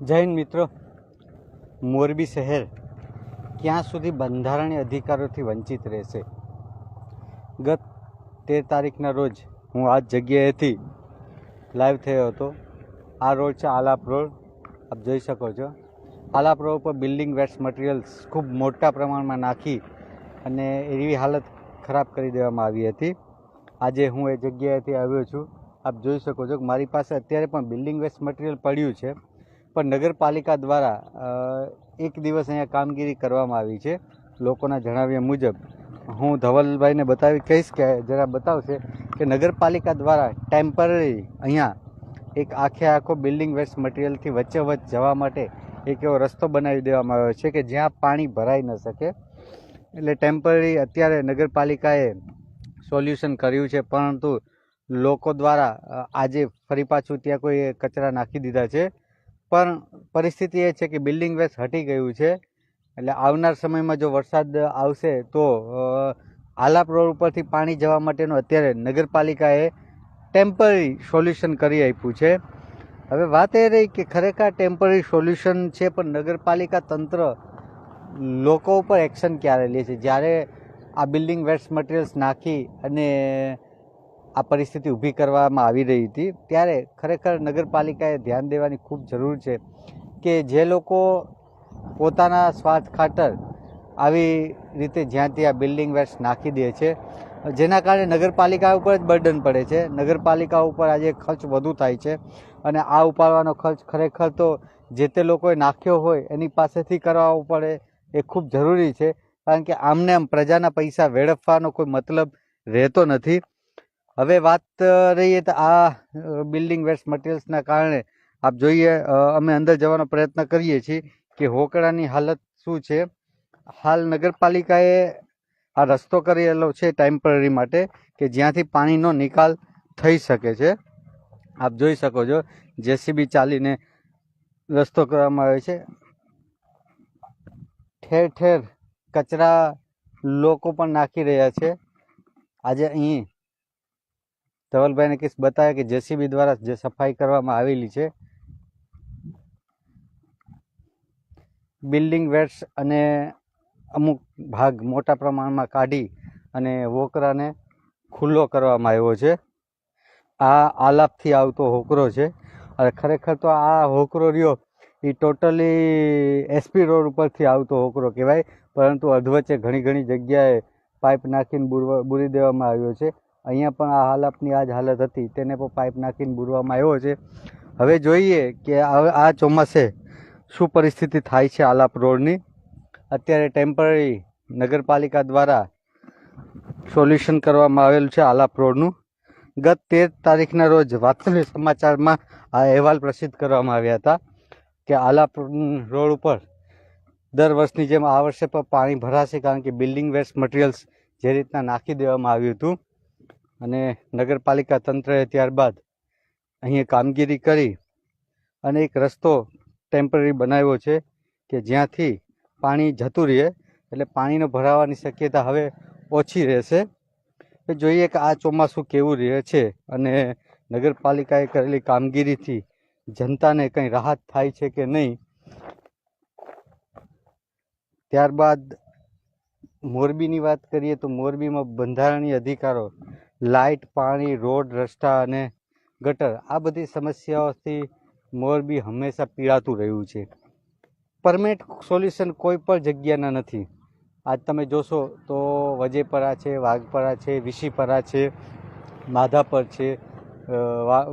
હિન્દ મિત્રો. મોરબી શહેર ક્યાં સુધી બંધારણીય અધિકારોથી વંચિત રહેશે? ગત તેર તારીખના રોજ હું આ જગ્યાએથી લાઈવ થયો હતો. આ રોડ છે આલાપ રોડ. આપ જોઈ શકો છો. આલાપ રોડ ઉપર બિલ્ડિંગ વેસ્ટ મટીરિયલ્સ ખૂબ મોટા પ્રમાણમાં નાખી અને એવી હાલત ખરાબ કરી દેવામાં આવી હતી. આજે હું એ જગ્યાએથી આવ્યો છું. આપ જોઈ શકો છો કે મારી પાસે અત્યારે પણ બિલ્ડિંગ વેસ્ટ મટીરિયલ પડ્યું છે. પણ નગરપાલિકા દ્વારા એક દિવસ અહીંયા કામગીરી કરવામાં આવી છે. લોકોના જણાવ્યા મુજબ, હું ધવલભાઈને બતાવી, કહીશ કે જરા બતાવશે કે નગરપાલિકા દ્વારા ટેમ્પરરી અહીંયા એક આખે આખો બિલ્ડિંગ વેસ્ટ મટીરિયલથી વચ્ચે વચ્ચ જવા માટે એક એવો રસ્તો બનાવી દેવામાં આવ્યો છે કે જ્યાં પાણી ભરાઈ ન શકે. એટલે ટેમ્પરરી અત્યારે નગરપાલિકાએ સોલ્યુશન કર્યું છે, પરંતુ લોકો દ્વારા આજે ફરી પાછું ત્યાં કોઈ કચરા નાખી દીધા છે. પણ પરિસ્થિતિ એ છે કે બિલ્ડિંગ વેસ્ટ હટી ગયું છે. એટલે આવનાર સમયમાં જો વરસાદ આવશે તો આલાપ રોડ ઉપરથી પાણી જવા માટેનું અત્યારે નગરપાલિકાએ ટેમ્પરરી સોલ્યુશન કરી આપ્યું છે. હવે વાત એ રહી કે ખરેખર ટેમ્પરરી સોલ્યુશન છે, પણ નગરપાલિકા તંત્ર લોકો ઉપર એક્શન ક્યારે લે છે? જ્યારે આ બિલ્ડિંગ વેસ્ટ મટીરિયલ્સ નાખી અને આ પરિસ્થિતિ ઊભી કરવામાં આવી રહી હતી. ત્યારે ખરેખર નગરપાલિકાએ ધ્યાન દેવાની ખૂબ જરૂર છે કે જે લોકો પોતાના સ્વાર્થ ખાતર આવી રીતે જ્યાં ત્યાં બિલ્ડિંગ વેસ્ટ નાખી દે છે, જેના કારણે નગરપાલિકા ઉપર જ બર્ડન પડે છે. નગરપાલિકા ઉપર આજે ખર્ચ વધુ થાય છે અને આ ઉપાડવાનો ખર્ચ ખરેખર તો જે તે લોકોએ નાખ્યો હોય એની પાસેથી કરાવવો પડે એ ખૂબ જરૂરી છે. કારણ કે આમને આમ પ્રજાના પૈસા વેડફવાનો કોઈ મતલબ રહેતો નથી. હવે વાત રહીએ તો આ બિલ્ડિંગ વેસ્ટ મટીરિયલ્સના કારણે આપ જોઈએ અમે અંદર જવાનો પ્રયત્ન કરીએ છીએ કે હોકળાની હાલત શું છે. હાલ નગરપાલિકાએ આ રસ્તો કરેલો છે ટેમ્પરરી માટે કે જ્યાંથી પાણીનો નિકાલ થઈ શકે છે. આપ જોઈ શકો છો, જેસીબી ચાલીને રસ્તો કરવામાં આવે છે. ઠેર ઠેર કચરા લોકો પણ નાખી રહ્યા છે. આજે અહીં ધવલભાઈને કીશ બતાવ્યા કે જેસીબી દ્વારા જે સફાઈ કરવામાં આવેલી છે. બિલ્ડિંગ વેટ્સ અને અમુક ભાગ મોટા પ્રમાણમાં કાઢી અને વોકરાને ખુલ્લો કરવામાં આવ્યો છે. આ આલાપથી આવતો હોકરો છે. અને ખરેખર તો આ હોકરો રહ્યો એ ટોટલી એસપી રોડ ઉપરથી આવતો હોકરો કહેવાય. પરંતુ અધવચ્ચે ઘણી ઘણી જગ્યાએ પાઇપ નાખીને બુરવા બુરી દેવામાં આવ્યો છે. અહીંયા પણ આ હાલાપની આ જ હાલત હતી, તેને પણ પાઇપ નાખીને બુરવામાં આવ્યો છે. હવે જોઈએ કે આ ચોમાસે શું પરિસ્થિતિ થાય છે આલાપ રોડની. અત્યારે ટેમ્પરરી નગરપાલિકા દ્વારા સોલ્યુશન કરવામાં આવેલું છે આલાપ રોડનું. ગત તેર તારીખના રોજ વાત્સલ્ય સમાચારમાં આ અહેવાલ પ્રસિદ્ધ કરવામાં આવ્યા હતા કે આલાપ રોડ ઉપર દર વર્ષની જેમ આ વર્ષે પણ પાણી ભરાશે કારણ કે બિલ્ડિંગ વેસ્ટ મટીરિયલ્સ જે રીતના નાખી દેવામાં આવ્યું હતું. અને નગરપાલિકા તંત્રએ ત્યારબાદ અહીંયા કામગીરી કરી અને એક રસ્તો ટેમ્પરરી બનાવ્યો છે કે જ્યાંથી પાણી જતું રહે, એટલે પાણીનો ભરાવાની શક્યતા હવે ઓછી રહેશે. તો જોઈએ કે આ ચોમાસું કેવું રહે છે અને નગરપાલિકાએ કરેલી કામગીરીથી જનતાને કંઈ રાહત થાય છે કે નહીં? ત્યારબાદ મોરબીની વાત કરીએ તો મોરબીમાં બંધારણીય અધિકારો લાઇટ, પાણી, રોડ, રસ્તા અને ગટર આ બધી સમસ્યાઓથી મોરબી હંમેશા પીડાતું રહ્યું છે. પરમેટ સોલ્યુશન કોઈ પણ જગ્યાના નથી. આજ તમે જોશો તો વજેપરા છે, વાઘપરા છે, વિશીપરા છે, માધાપર છે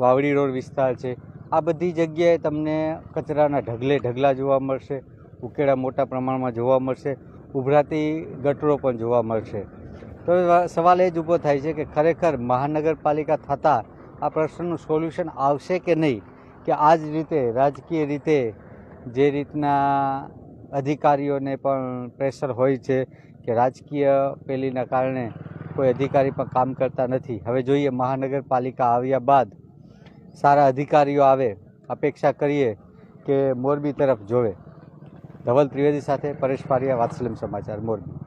વાવડી રોડ વિસ્તાર છે. આ બધી જગ્યાએ તમને કચરાના ઢગલે ઢગલા જોવા મળશે, ઉકેડા મોટા પ્રમાણમાં જોવા મળશે, ઉભરાતી ગટરો પણ જોવા મળશે. તો સવાલ એ જ ઊભો થાય છે કે ખરેખર મહાનગરપાલિકા થતાં આ પ્રશ્નનું સોલ્યુશન આવશે કે નહીં? કે આ જ રીતે, રાજકીય રીતે જે રીતના અધિકારીઓને પણ પ્રેશર હોય છે કે રાજકીય પેલીના કારણે કોઈ અધિકારી પણ કામ કરતા નથી. હવે જોઈએ મહાનગરપાલિકા આવ્યા બાદ સારા અધિકારીઓ આવે, અપેક્ષા કરીએ કે મોરબી તરફ જોવે. ધવલ ત્રિવેદી સાથે પરેશ પારિયા વાત્સલમ સમાચાર, મોરબી.